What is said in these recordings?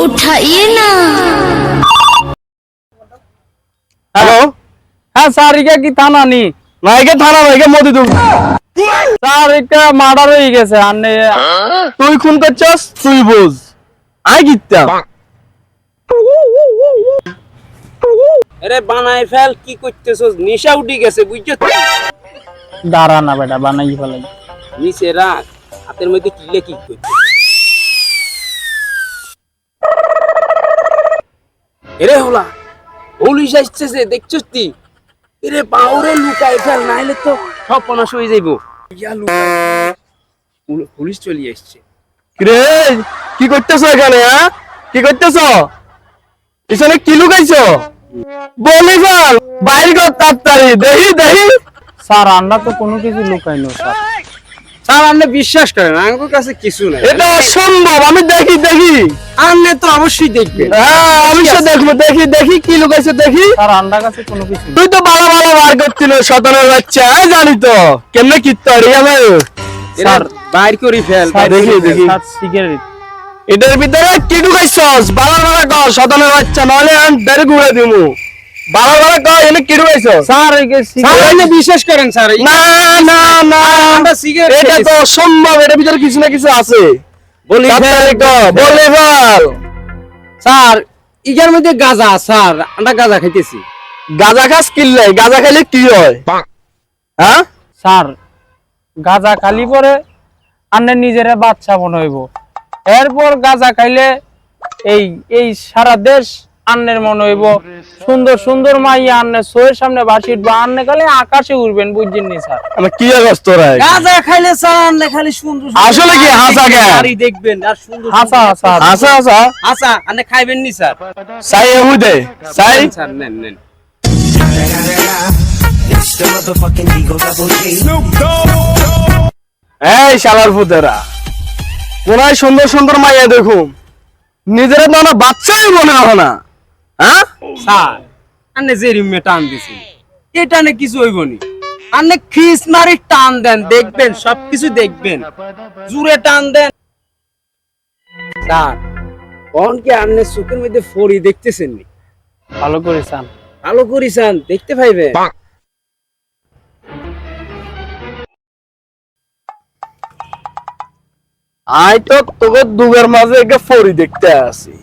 उठाइए ना হ্যালো হ্যাঁ স্যার এটা কি থানা নি না একে থানা না একে মোদি তুল স্যার এটা মার্ডার হয়ে গেছে আনে তুই খুন করছস তুই বুঝ আই গিত্তা আরে বানাই ফেল কি করতেছস নেশা উঠে গেছে বুঝছো তো? দাঁড়া না বেটা বানাই ফেলাই নিচে রাখ হাতের মধ্যে কিলে কি করছে এরে হলা পুলিশ দেখছস তুই এরে পাউরে লুকাই ফেল নাইলে তো সব পনাশ হয়ে যাইব। ইয়া লুকাই পুলিশ চলে আসছে। রে কি করতেছ এখানে হ্যাঁ? কি করতেছ? এখানে কি লুকাইছো? বলি ফেল বাইর কর তাড়াতাড়ি দেখি দেখি। স্যার আমরা তো কোনো কিছু লুকাই না স্যার। স্যার আপনি বিশ্বাস করেন আমার কাছে কিছু নাই। এটা অসম্ভব আমি দেখি দেখি। তো অবশ্যই হ্যাঁ আমি সে দেখব দেখি দেখি কি লুকাইছে দেখি। কাছে কোনো কিছু তুই তো ভালো ভালো বার করছিল শতানের বাচ্চা জানি তো কেমনে কিত্ত আমার স্যার বাইর করি ফেল দেখি, দেখি। সিগারেট এটার ভিতরে কি ঢুকাইছস বালা বালা কর শতানের বাচ্চা নলে আমি বের ঘুরে দিমু। কর এনে কি ঢুকাইছস স্যার স্যার বিশ্বাস করেন স্যার না না না। আমরা এটা তো অসম্ভব এটার ভিতরে কিছু না কিছু আছে। বলি তাড়াতাড়ি বলে ফেল স্যার ইগার মধ্যে গাজা স্যার আমরা গাজা খাইতেছি। গাজা খাস কিনলে গাজা খাইলে কি হয়? হ্যাঁ? স্যার গাজা খালি পরে আন্নের নিজেরা বাচ্চা মনে হইব। এরপর গাজা খাইলে এই এই সারা দেশ আন্নের মনে হইব। সুন্দর সুন্দর মাইয়া আন্নে সোয়ের সামনে বাসিট বা আন্নে খালি আকাশে উড়বেন বুঝছেন নি স্যার? কি অবস্থা তোরা গাজা খাইলে স্যার আমরা খালি সুন্দর সুন্দর আসলে কি হাসা? গাড়ি দেখবেন আর সুন্দর হাসা হাসা আসা আসা হাসা? আপনি খাইবেন নি স্যার? সাই সাই? স্যার নেন নেন. এই শালার ফুতেরা কোনায় সুন্দর সুন্দর মাইয়া দেখুম। নিজের তো না বাচ্চাই মনে হয় না। হ্যাঁ? স্যার আপনি যে রিমে টান দিছেন এই টানে কিছু হইব নি। আপনি খিস মারি টান দেন দেখবেন সবকিছু দেখবেন। টান দেন। স্যার কি আপনি চোখের মধ্যে ফড়ি দেখতেছেন নি? ভালো করেছেন ভালো দেখতে পাইবে আই তো তোকে দুগের মাঝে একে ফড়ি দেখতে আসি।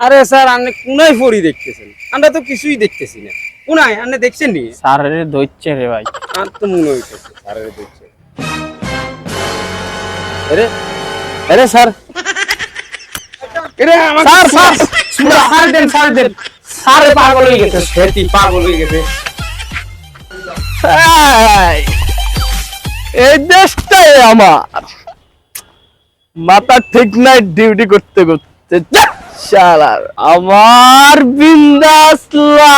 আরে স্যার আপনি কোনায় ফড়ি দেখতেছেন? আমরা তো কিছুই দেখতেছি না। কোনায়? আপনি দেখছেন নি? স্যারের দৈচ্ছে রে ভাই। আর তো মনে হইতেছে স্যারের দেখছে আরে আরে স্যার। আরে আমার স্যার স্যার। দেন স্যার দেন। স্যার পাগল হয়ে গেছে। সেটি পাগল হয়ে গেছে। এই, এই দেশটাই আমার। মাথা ঠিক নাই ডিউটি করতে করতে। যা, শালার আমার বিন্দাস লা।